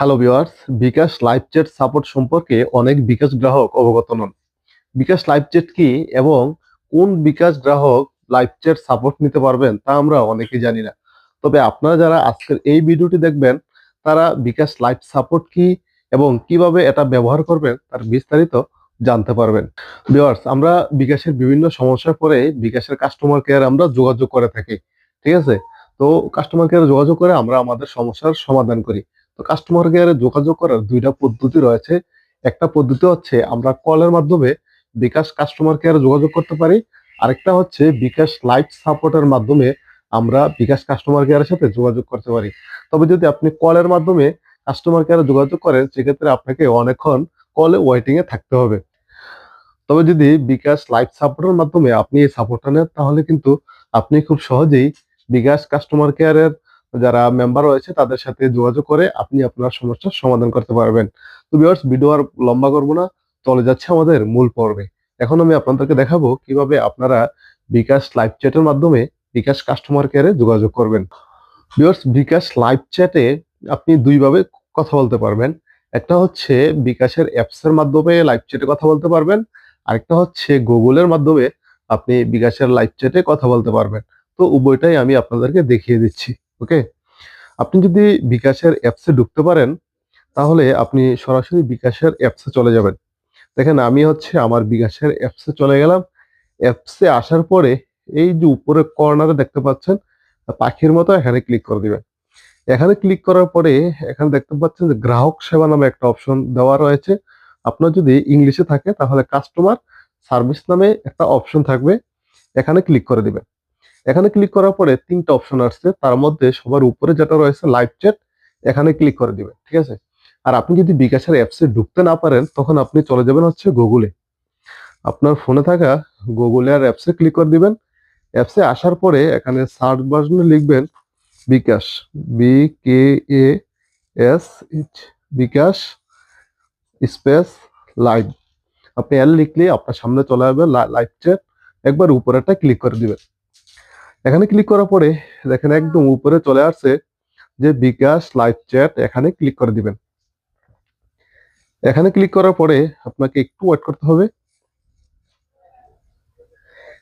Hello viewers bKash live chat support সম্পর্কে অনেক বিকাশ গ্রাহক অবগত নন। বিকাশ লাইভ চ্যাট কি এবং কোন বিকাশ গ্রাহক লাইভ চ্যাট সাপোর্ট নিতে পারবেন তা আমরা অনেকেই জানি না। তবে আপনারা যারা আজকের এই ভিডিওটি দেখবেন, তারা বিকাশ লাইভ সাপোর্ট কি এবং কীভাবে এটা ব্যবহার করবেন তার বিস্তারিত জানতে পারবেন। ভিউয়ার্স আমরা বিকাশের বিভিন্ন সমস্যার পরে বিকাশের কাস্টমার কেয়ার আমরা যোগাযোগ করে থাকি, ঠিক আছে? তো কাস্টমার কেয়ারে যোগাযোগ করে আমরা আমাদের সমস্যার সমাধান করি। তো কাস্টমার কেয়ারে যোগাযোগ করার দুইটা পদ্ধতি রয়েছে। একটা পদ্ধতি হচ্ছে আমরা কলের মাধ্যমে বিকাশ কাস্টমার কেয়ারে যোগাযোগ করতে পারি। আরেকটা হচ্ছে বিকাশ লাইভ সাপোর্টের মাধ্যমে আমরা বিকাশ কাস্টমার কেয়ারের সাথে যোগাযোগ করতে পারি। তবে যদি আপনি কলের মাধ্যমে কাস্টমার কেয়ারে যোগাযোগ করেন, সেক্ষেত্রে আপনাকে অনেকক্ষণ কলে ওয়েটিং এ থাকতে হবে। তবে যদি বিকাশ লাইভ সাপোর্টের মাধ্যমে আপনি এই সাপোর্টটা নেন, তাহলে কিন্তু আপনি খুব সহজেই বিকাশ কাস্টমার কেয়ারের যারা মেম্বার রয়েছে, তাদের সাথে যোগাযোগ করে আপনি আপনার সমস্যার সমাধান করতে পারবেন। তো ভিউয়ার্স ভিডিও আর লম্বা করব না। চলে যাচ্ছে আমাদের মূল পর্বে। এখন আমি আপনাদেরকে দেখাবো কীভাবে আপনারা বিকাশ লাইভ চ্যাটের মাধ্যমে বিকাশ কাস্টমার কেয়ারে যোগাযোগ করবেন। ভিউয়ার্স বিকাশ লাইভ চ্যাটে আপনি দুইভাবে কথা বলতে পারবেন। একটা হচ্ছে বিকাশের অ্যাপসের মাধ্যমে লাইভ চ্যাটে কথা বলতে পারবেন। আরেকটা হচ্ছে গুগলের মাধ্যমে আপনি বিকাশের লাইভ চ্যাটে কথা বলতে পারবেন। তো উভয়টাই আমি আপনাদেরকে দেখিয়ে দিচ্ছি। ওকে? আপনি যদি বিকাশের অ্যাপসে ঢুকতে পারেন, তাহলে আপনি সরাসরি বিকাশের অ্যাপসে চলে যাবেন। দেখেন, আমি হচ্ছে আমার বিকাশের অ্যাপসে চলে গেলাম। অ্যাপসে আসার পরে এই যে উপরে কর্নারে দেখতে পাচ্ছেন, পাখির মতো এখানে ক্লিক করে দিবেন। এখানে ক্লিক করার পরে এখানে দেখতে পাচ্ছেন যে গ্রাহক সেবা নামে একটা অপশন দেওয়া রয়েছে। আপনার যদি ইংলিশে থাকে, তাহলে কাস্টমার সার্ভিস নামে একটা অপশন থাকবে। এখানে ক্লিক করে দিবেন। এখানে ক্লিক করার পরে তিনটা অপশন আসছে। তার মধ্যে সবার উপরে যেটা রয়েছে লাইভ চ্যাট এখানে ক্লিক করে দিবেন, ঠিক আছে? আর আপনি যদি বিকাশের অ্যাপসে ঢুকতে না পারেন, তখন আপনি চলে যাবেন হচ্ছে গুগলে আপনার ফোনে থাকা গুগলে আর অ্যাপসে ক্লিক করে দিবেন। অ্যাপসে আসার পরে এখানে সার্চ বাটনে লিখবেন, bKash B K A S H bKash space live আপনি এল লিখলে আপনার সামনে চলে আসবে লাইভ চ্যাট একবার উপরেটা ক্লিক করে দিবেন। এখানে ক্লিক করার পরে দেখেন একদম উপরে চলে আসছে যে বিকাশ লাইভ চ্যাট এখানে ক্লিক করে দিবেন। এখানে ক্লিক করার পরে আপনাকে একটু ওয়েট করতে হবে।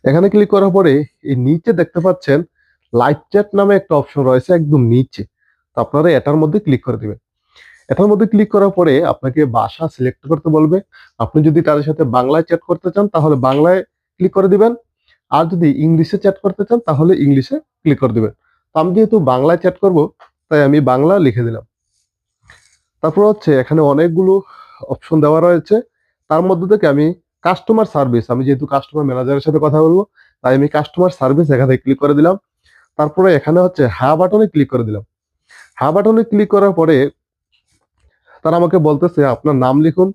এখানে ক্লিক করার পরে এই নিচে দেখতে পাচ্ছেন লাইভ চ্যাট নামে একটা অপশন রয়েছে একদম নিচে। তো আপনারা এটার মধ্যে ক্লিক করে দিবেন। এটার মধ্যে ক্লিক করার পরে আপনাকে ভাষা সিলেক্ট করতে বলবে। আপনি যদি তাদের সাথে বাংলায় চ্যাট করতে চান তাহলে বাংলায় ক্লিক করে দিবেন। আর যদি ইংলিশে চ্যাট করতে চান, তাহলে ইংলিশে ক্লিক করে দিবেন। তো আমি যেহেতু বাংলায় চ্যাট করব, তাই আমি বাংলা লিখে দিলাম। তারপর হচ্ছে, এখানে অনেকগুলো অপশন দেওয়া রয়েছে। তার মধ্যে থেকে আমি কাস্টমার সার্ভিস আমি যেহেতু কাস্টমার ম্যানেজারের সাথে কথা বলব, তাই আমি কাস্টমার সার্ভিস এখানে ক্লিক করে দিলাম। তারপরে এখানে হচ্ছে হা বাটনে ক্লিক করে দিলাম। হা বাটনে ক্লিক করার পরে তারা আমাকে বলতেছে, আপনার নাম লিখুন।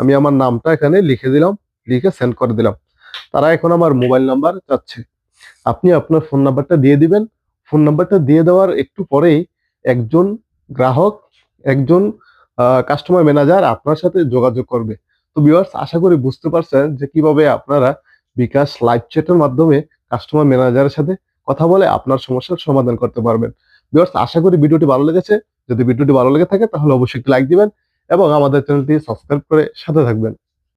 আমি আমার নামটা এখানে লিখে দিলাম, লিখে সেন্ড করে দিলাম। তারা এখন আমার মোবাইল নাম্বার চাচ্ছে। আপনি আপনার ফোন নাম্বারটা দিয়ে দিবেন। ফোন নাম্বারটা দিয়ে দেওয়ার একটু পরেই একজন গ্রাহক, একজন কাস্টমার ম্যানেজার আপনার সাথে যোগাযোগ করবে। তো ভিউয়ার্স আশা করি বুঝতে পারছেন যে কীভাবে আপনারা বিকাশ লাইভ চ্যাটের মাধ্যমে কাস্টমার ম্যানেজারের সাথে কথা বলে আপনার সমস্যার সমাধান করতে পারবেন। ভিউয়ার্স আশা করি ভিডিওটি ভালো লেগেছে। যদি ভিডিওটি ভালো লেগে থাকে, তাহলে অবশ্যই লাইক দিবেন এবং আমাদের চ্যানেলটি সাবস্ক্রাইব করে সাথে থাকবেন।